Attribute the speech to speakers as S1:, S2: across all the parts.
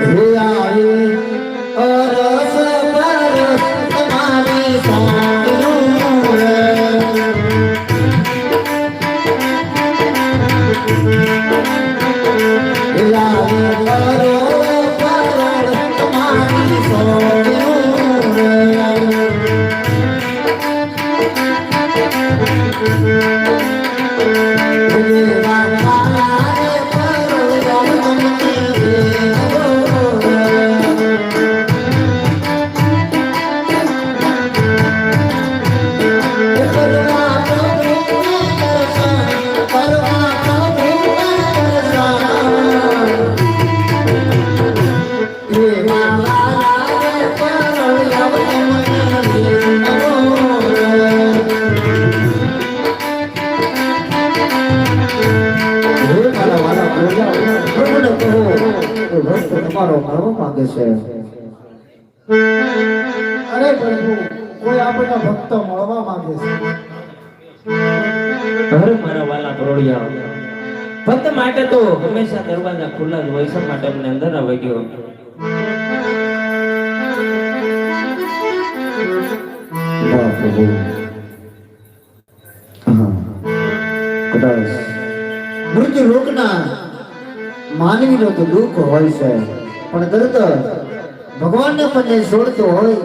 S1: હે તમારો કરવા માંગે છે.
S2: અરે પ્રભુ કોઈ આપણા ભક્ત મળવા માંગે છે?
S3: અરે મારા વાલા કરોડિયા ભક્ત માટે તો હંમેશા દરવાજા ખુલ્લા જ હોય છે માટે અમને અંદર આવી ગયો.
S1: વાહ પ્રભુ. મૃત્યુ લોકના માનવીનો તો દુઃખ હોય છે. પણ તરત ભગવાનને પણ જે છોડતો હોય,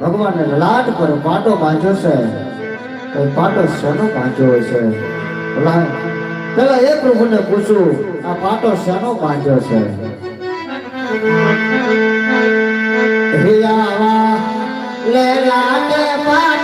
S1: ભગવાનને લાટ પર પાટો બાંધ્યો છે. એ પાટો શેનો બાંધ્યો છે? પેલા એ પ્રભુને પૂછું, આ પાટો શેનો બાંધ્યો છે? હે આવા લે લાટે પાટા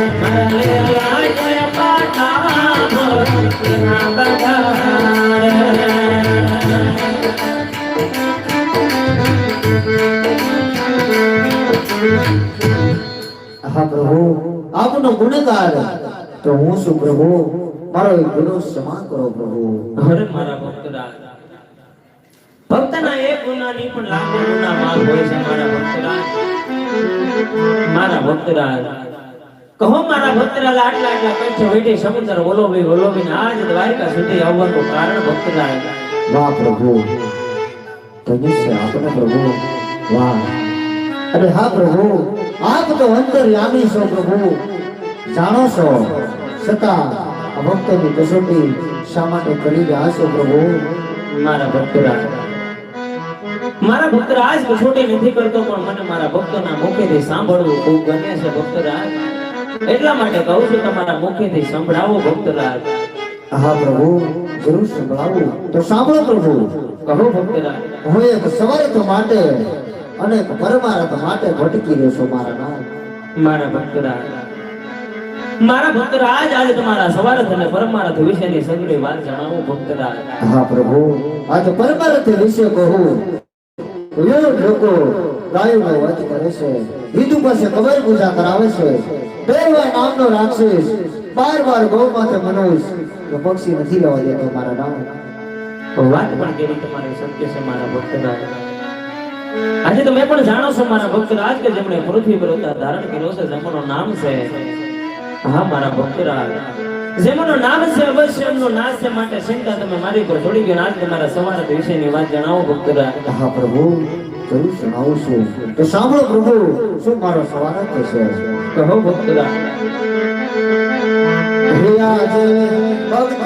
S1: આપનો ગુનેગાર. તો હું શું પ્રભુ? મારો એક ગુનો ક્ષમા કરો પ્રભુ.
S3: હરે મારા ભક્તરાજ ભક્તના એક ગુનાની પણ લાખો ગુના માફ હોય છે મારા ભક્તરાજ મારા ભક્તરાજ કહો મારા ભક્તરા આટલા આટલા કંઠે વેઠે સમુદ્ર બોલો ભાઈ બોલો ભાઈ આજ દ્વારિકા સુધી આવવાનું કારણ ભક્તરાજ
S1: વાહ પ્રભુ. ધન્ય છે આપણે પ્રભુ. વાહ. અરે હા પ્રભુ. આપ તો અંતર્યામી છો પ્રભુ. જાણો છો છતાં આ ભક્તોની કસોટી શા માટે કરી રહ્યા છો પ્રભુ?
S3: મારા ભક્તરાજ મારા ભક્તરાજ કસોટી નથી કરતો પણ મને મારા ભક્તોના મુખેથી સાંભળવું ખૂબ ગમે છે ભક્તરાજ એટલા માટે કહું છું તમારા મુખેથી સંભળાવો ભક્તરાજ
S1: હા પ્રભુ જરૂર સંભળાવું. તો સાંભળો પ્રભુ.
S3: કહો ભક્તરાજ
S1: હું એક સવારથ માટે અને પરમારથ માટે ભટકી રહ્યો છું મારા નામ.
S3: મારા ભક્તરાજ મારા ભક્તરાજ આજે તમારા સવારથ અને પરમારથ વિશેની સગળી વાત જણાવો ભક્તરાજ.
S1: હા પ્રભુ આજ પરમારથ વિશે કહું વિરોધ લોકો ગાયો વધ કરે છે. હિન્દુ પાસે કબર પૂજા કરાવે છે. દેવા નામનો રાક્ષસ બાર બાર ગૌ માથે મનુષ પક્ષી નથી લેવા દેતો મારા નામ.
S3: વાત પણ કેવી તમારી સત્ય છે મારા ભક્તરાજ. આજે તમે પણ જાણો છો મારા ભક્તરાજ કે જેમણે પૃથ્વી પર અવતાર ધારણ કર્યો છે જેમનું નામ છે હા મારા ભક્તરાજ જેમનું નામ છે અવશ્ય એમનો નાશ છે માટે ચિંતા તમે મારી પર છોડી ગયો આજ તમારા સવારે વિશેની વાત જણાવો ભક્તરાજ
S1: હા પ્રભુ જરૂર જણાવું છું. તો સાંભળો પ્રભુ શું મારો સવાલ થશે?
S3: કહો ભક્તરાજ
S1: હે આજે ભક્ત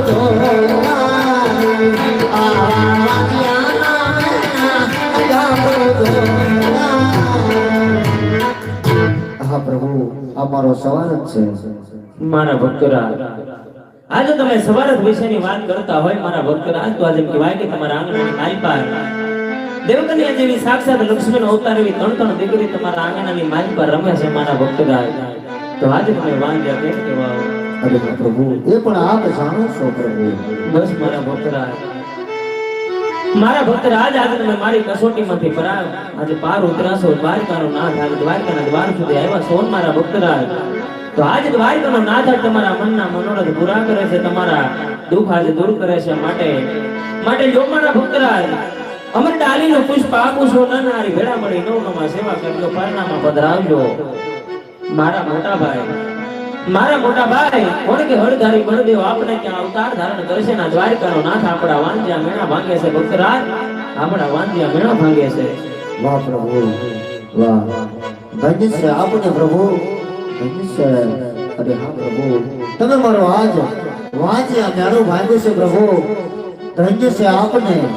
S1: આ મારો
S3: ભક્તરા, આજે તમે સવારત વિશેની વાત કરતા હોય મારા ભક્તરાજ તો આજે કે તમારા આંગણાની માલપાર. દેવકન્યા જેવી સાક્ષાત લક્ષ્મીનો અવતાર એવી ત્રણ ત્રણ દીકરી તમારા આંગણાની માલપાર રમે છે મારા ભક્તરા. તો આજે તમે વાંધ્યા કેમ કહેવા પાર કરે છે, તમારા દુઃખ આજે દૂર કરે છે માટે. માટે જો મારા ભક્તરાજ અમર ડાલીનું પુષ્પ આપું છો, ના નારી ભેળા મળી નવ સેવા કરજો પરણામાં પધરાવજો. મારા મોટા ભાઈ મારા મોટા ભાઈ કે હળધારી બળદેવ આપણે ક્યાં અવતાર ધારણ કરશે ના દ્વારકાનો નાથ આપણા વાંજ્યા મેણા ભાંગે છે, ભક્તરાજ. આપણા વાંજ્યા મેણા ભાંગે છે.
S1: વાહ પ્રભુ, વાહ. ધન્ય છે આપને પ્રભુ, ધન્ય છે. અરે હા પ્રભુ. તમે મારો આજ વાંચ્યા મેણો ભાંગે છે પ્રભુ. ધન્ય છે આપને.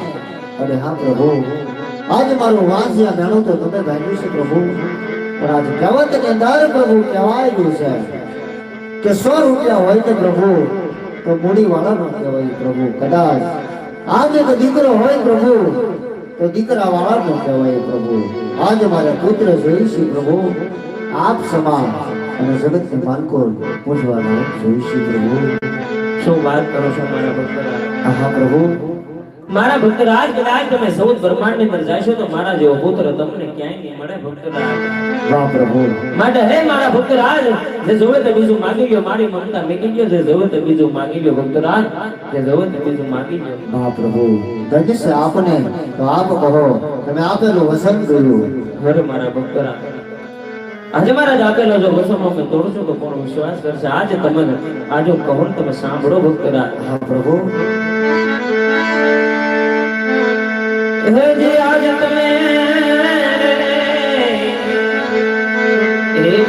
S1: અરે હા પ્રભુ. આજ મારો વાંચ્યા મેણો તો તમે ભાંગ્યું છે પ્રભુ. પણ આજ કહેવત અંદર પ્રભુ કહેવાયેલું છે. કે સો રૂપિયા હોય ને પ્રભુ તો મૂડી વાળા નો કહેવાય પ્રભુ. કદાચ આજે તો દીકરો હોય પ્રભુ તો દીકરા વાળા નો કહેવાય પ્રભુ. આજે મારા પુત્ર જોઈશું પ્રભુ. આપ સમાન અને જગતની માલકો પૂજવાના જોઈશું પ્રભુ.
S3: શું વાત કરો છો મારા ભક્તરાજ
S1: આહા પ્રભુ.
S3: મારા ભક્તરાજ કદાચ તમે સૌદ બ્રહ્માંડની અંદર જાશો તો મારા જેવો પુત્ર તમને ક્યાંય નહીં મળે ભક્તરાજ.
S1: વાહ પ્રભુ.
S3: માટે હે મારા ભક્તરાજ જે જોવે તે બીજું માગી લ્યો મારી મમતા મેકી લ્યો જે જોવે તે બીજું માગી લ્યો ભક્તરાજ જે જોવે તે બીજું માગી લ્યો.
S1: વાહ પ્રભુ. ધન્ય છે આપને તો આપ કહો તમે આપેલું વસન ગયું
S3: અરે મારા ભક્તરાજ. આજે મારા જ આપેલો જો વસનો મેં તોડશો તો કોણ વિશ્વાસ કરશે? આજે તમે આજે હું કહું ને તમે સાંભળો ભક્તરાજ.
S1: હા પ્રભુ.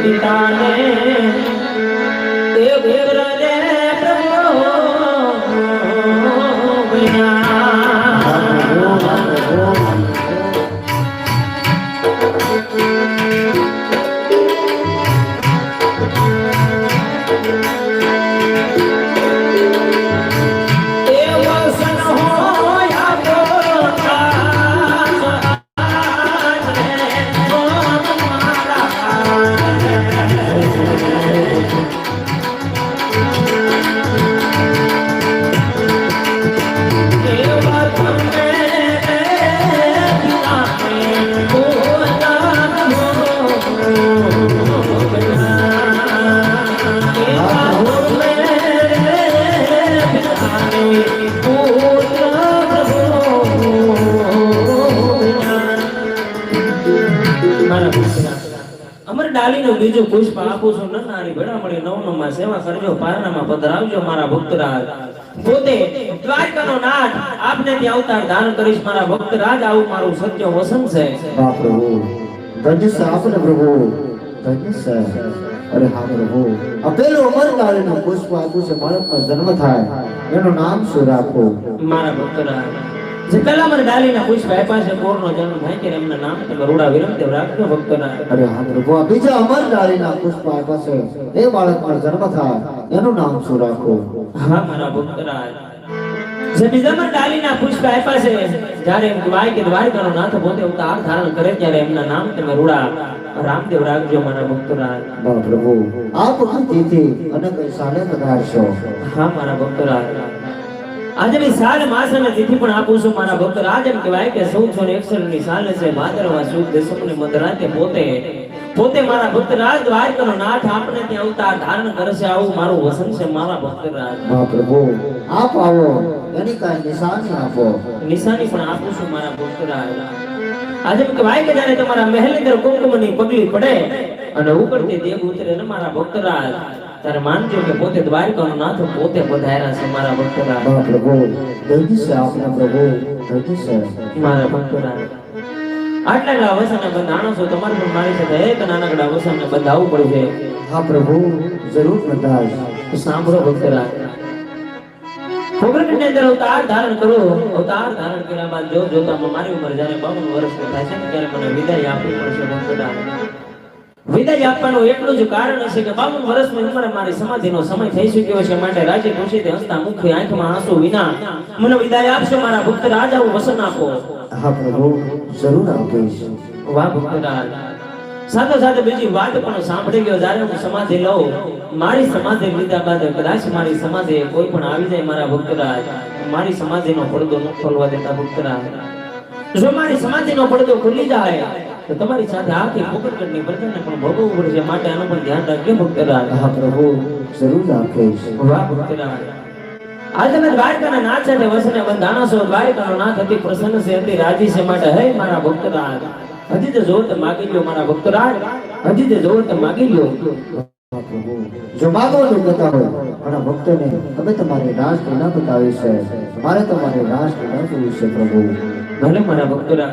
S3: પિતાને ડાલીનું બીજું પુષ્પ આપું છું. ન નારી ભેળામણી નવનોમાં સેવા કરજો. પારણામાં પધરાવજો મારા ભક્તરાજ. પોતે દ્વારકાનો નાથ આપને ત્યાં અવતાર ધારણ કરીશ. મારા ભક્તરાજ આવું મારું સત્ય વસન છે.
S1: હા પ્રભુ. ધન્ય આપને પ્રભુ. ધન્ય અરે હા પ્રભુ. આ પેલું અમરકાળીનું પુષ્પ આપ્યું છે. બાળકનો જન્મ થાય. એનું નામ શું રાખો?
S3: મારા ભક્તરાજ જે પેલા મને ડાલીના પુષ્પ આપ્યા કોરનો જન્મ થાય ત્યારે એમના નામ તમે રૂડા વિરમદેવ રાખજો ભક્તરાજ
S1: અરે હા પ્રભુ આ બીજા અમરકાળીના પુષ્પ આપ્યા છે. એ બાળકનો જન્મ થાય. એનું નામ શું રાખવું
S3: હા મારા ભક્તરાજ. જે બીજા મને ડાલીના પુષ્પ આપ્યા જ્યારે એમ કહેવાય કે દ્વારકાનો નાથ પોતે અવતાર ધારણ કરે ત્યારે એમના નામ તમે રૂડા રામદેવ રાખજો મારા ભક્તરાજ.
S1: વાહ પ્રભુ આપ કૃતિથી અને કઈ સાલે પધારશો.
S3: હા મારા ભક્તરાજ. આજે મેં સાર માસ તિથિ પણ આપું છું મારા ભક્તરાજ એમ કહેવાય કે ચૌદસો ને એકસઠની સાલ છે ભાદરવા સુદ દસમ ને મધરાતે પોતે. પોતે મારા ભક્તરાજ દ્વારકાનો નાથ આપણે ત્યાં અવતાર ધારણ કરશે આવું મારું વસન છે મારા ભક્તરાજ
S1: વાહ પ્રભુ. આપ આવો એની કાંઈ નિશાની આપો.
S3: નિશાની પણ આપું છું મારા ભક્તરાજ આજે. એમ કહેવાય કે જ્યારે તમારા મહેલની અંદર કુમકુમની પગલી પડે અને ઉપરથી દેવ ઉતરે ને મારા ભક્તરાજ ત્યારે માનજો કે પોતે દ્વારકાનો નાથ પોતે પધાર્યા છે મારા ભક્તરાજ
S1: વાહ પ્રભુ ધન્ય છે આપના પ્રભુ ધન્ય છે.
S3: મારા ભક્તોના. આટલા આટલા અવસરને બંધાણો છો તમારે પણ મારી સાથે એક નાનકડા અવસરને બંધાવવું પડશે.
S1: હા પ્રભુ જરૂર
S3: બંધાય સાંભળો ભક્તરા ખોગરની અંદર અવતાર ધારણ કરો. અવતાર ધારણ કર્યા બાદ જો જોતા મારી ઉંમર જ્યારે બાવન વર્ષની થાય છે ત્યારે મને વિદાય આપવી પડશે ભક્તરા વિદાય આપવાનું એટલું જ કારણ હશે કે બાવન વર્ષની ઉંમરે મારી સમાધિનો સમય થઈ ચુક્યો છે. માટે રાજી ખુશીથી હસતા મુખે આંખમાં આંસુ વિના મને વિદાય આપશો મારા ભક્ત રાજાઓ વસન આપો.
S1: હા પ્રભુ જરૂર આપીશ
S3: વાહ ભક્ત સાથે સાથે બીજી વાત પણ સાંભળી ગયો. જ્યારે હું સમાધિ લઉં મારી સમાધિ લીધા બાદ કદાચ મારી સમાધિ કોઈ પણ આવી જાય મારા ભક્તરાજ. મારી સમાધિનો પડદો ન ખોલવા દેતા ભક્તરાજ. જો મારી સમાધિનો પડદો ખુલી જાય તો તમારી સાથે આખી પોકટની પ્રજાને પણ ભોગવવું પડશે માટે આનું પણ ધ્યાન રાખજો ભક્તરાજ
S1: હા પ્રભુ. જરૂર આપીશ
S3: વાહ ભક્તરાજ આજ તમે દ્વારકાના નાથ સાથે વસને બંધાણા છો દ્વારકાનો નાથ અતિ પ્રસન્ન છે અતિ રાજી છે માટે. હે મારા ભક્તરાજ હજી તે જોર તે માગી લ્યો મારા ભક્તરાજ હજી તે જોર તે માગી લ્યો.
S1: જો માગો જો બતાવો મારા ભક્તોને તમે તમારે રાજ ન બતાવી છે મારે તમારે રાજ ન જોવી છે પ્રભુ.
S3: ભલે મારા ભક્તરાજ